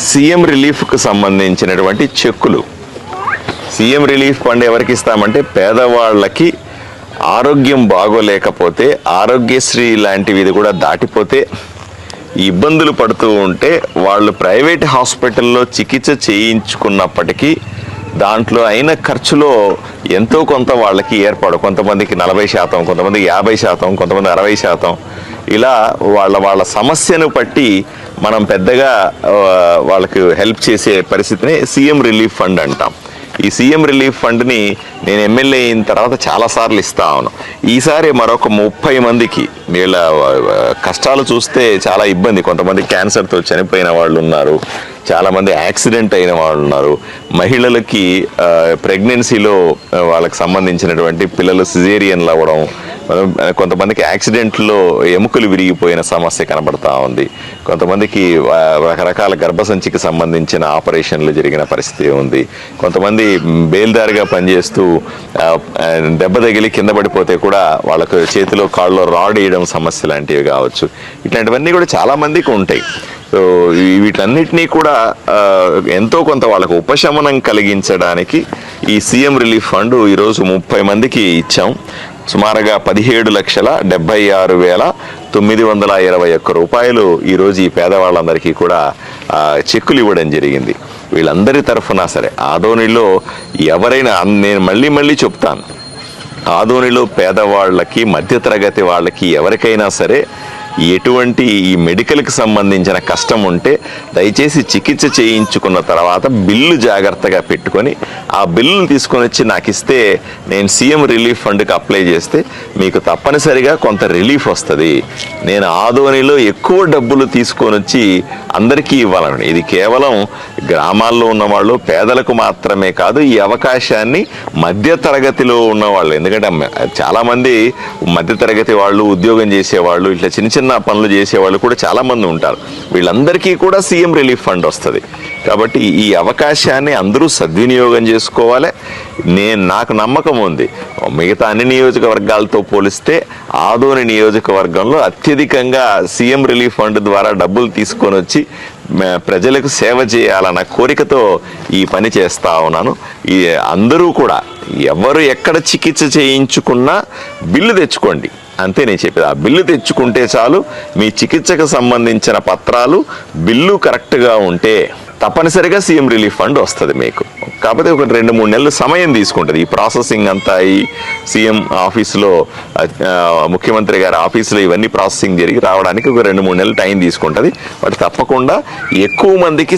CM రిలీఫ్కు సంబంధించినటువంటి చెక్కులు. CM relief fund ఎవరికి ఇస్తామంటే పేదవాళ్ళకి ఆరోగ్యం బాగోలేకపోతే ఆరోగ్యశ్రీ లాంటివి ఇది కూడా దాటిపోతే ఇబ్బందులు పడుతూ ఉంటే వాళ్ళు ప్రైవేట్ హాస్పిటల్లో చికిత్స చేయించుకున్నప్పటికీ దాంట్లో అయిన ఖర్చులో ఎంతో కొంత వాళ్ళకి ఏర్పాటు. కొంతమందికి నలభై శాతం కొంతమందికి యాభై శాతం కొంతమంది అరవై శాతం. ఇలా వాళ్ళ వాళ్ళ సమస్యను బట్టి మనం పెద్దగా వాళ్ళకి హెల్ప్ చేసే పరిస్థితిని సీఎం రిలీఫ్ ఫండ్ అంటాం. ఈ సీఎం రిలీఫ్ ఫండ్ని నేను ఎమ్మెల్యే అయిన తర్వాత చాలాసార్లు ఇస్తా ఉన్నాను ఈసారి మరొక ముప్పై మందికి వీళ్ళ కష్టాలు చూస్తే చాలా ఇబ్బంది. కొంతమంది క్యాన్సర్తో చనిపోయిన వాళ్ళు ఉన్నారు. చాలామంది యాక్సిడెంట్ అయిన వాళ్ళు ఉన్నారు. మహిళలకి ప్రెగ్నెన్సీలో వాళ్ళకి సంబంధించినటువంటి పిల్లలు సిజేరియన్లు అవ్వడం మనం, కొంతమందికి యాక్సిడెంట్లో ఎముకలు విరిగిపోయిన సమస్య కనబడతా ఉంది. కొంతమందికి రకరకాల గర్భసంచికి సంబంధించిన ఆపరేషన్లు జరిగిన పరిస్థితి ఉంది. కొంతమంది బేల్దారిగా పనిచేస్తూ దెబ్బ తగిలి కింద పడిపోతే కూడా వాళ్ళకు చేతిలో కాళ్ళలో రాడ్ వేయడం సమస్య లాంటివి కావచ్చు. ఇట్లాంటివన్నీ కూడా చాలామందికి ఉంటాయి. సో వీటన్నిటినీ కూడా ఎంతో కొంత వాళ్ళకు ఉపశమనం కలిగించడానికి ఈ సీఎం రిలీఫ్ ఫండ్ ఈరోజు ముప్పై మందికి ఇచ్చాం. సుమారుగా పదిహేడు లక్షల డెబ్బై ఆరు వేల తొమ్మిది వందల ఇరవై ఒక్క రూపాయలు ఈరోజు ఈ పేదవాళ్ళందరికీ కూడా చెక్కులు ఇవ్వడం జరిగింది. వీళ్ళందరి తరఫున సరే ఆదోనిలో ఎవరైనా నేను మళ్ళీ మళ్ళీ చెప్తాను. ఆదోనిలో పేదవాళ్ళకి మధ్యతరగతి వాళ్ళకి ఎవరికైనా సరే ఎటువంటి ఈ మెడికల్కి సంబంధించిన కష్టం ఉంటే దయచేసి చికిత్స చేయించుకున్న తర్వాత బిల్లు జాగ్రత్తగా పెట్టుకొని ఆ బిల్లులు తీసుకొని వచ్చి నాకు ఇస్తే నేను సీఎం రిలీఫ్ ఫండ్కి అప్లై చేస్తే మీకు తప్పనిసరిగా కొంత రిలీఫ్ వస్తుంది. నేను ఆదోనిలో ఎక్కువ డబ్బులు తీసుకొని వచ్చి అందరికీ ఇవ్వాలని. ఇది కేవలం గ్రామాల్లో ఉన్నవాళ్ళు పేదలకు మాత్రమే కాదు ఈ అవకాశాన్ని మధ్య తరగతిలో ఉన్నవాళ్ళు ఎందుకంటే చాలామంది మధ్యతరగతి మధ్య తరగతి వాళ్ళు ఉద్యోగం చేసేవాళ్ళు ఇట్లా చిన్న చిన్న పనులు చేసేవాళ్ళు కూడా చాలామంది ఉంటారు. వీళ్ళందరికీ కూడా సీఎం రిలీఫ్ ఫండ్ వస్తుంది. కాబట్టి ఈ అవకాశాన్ని అందరూ సద్వినియోగం చేసుకోవాలి. నేను నాకు నమ్మకం ఉంది. మిగతా అన్ని నియోజకవర్గాలతో పోలిస్తే ఆదోని నియోజకవర్గంలో అత్యధికంగా సీఎం రిలీఫ్ ఫండ్ ద్వారా డబ్బులు తీసుకొని వచ్చి ప్రజలకు సేవ చేయాలన్న కోరికతో ఈ పని చేస్తా ఉన్నాను. ఈ అందరూ కూడా ఎవరు ఎక్కడ చికిత్స చేయించుకున్నా బిల్లు తెచ్చుకోండి. అంతే నేను చెప్పేది. ఆ బిల్లు తెచ్చుకుంటే చాలు మీ చికిత్సకు సంబంధించిన పత్రాలు బిల్లు కరెక్ట్గా ఉంటే తప్పనిసరిగా సీఎం రిలీఫ్ ఫండ్ వస్తుంది మీకు. కాకపోతే ఒక రెండు మూడు నెలలు సమయం తీసుకుంటుంది. ఈ ప్రాసెసింగ్ అంతా ఈ సీఎం ఆఫీసులో ముఖ్యమంత్రి గారి ఆఫీసులో ఇవన్నీ ప్రాసెసింగ్ జరిగి రావడానికి ఒక రెండు మూడు నెలలు టైం తీసుకుంటుంది. బట్ తప్పకుండా ఎక్కువ మందికి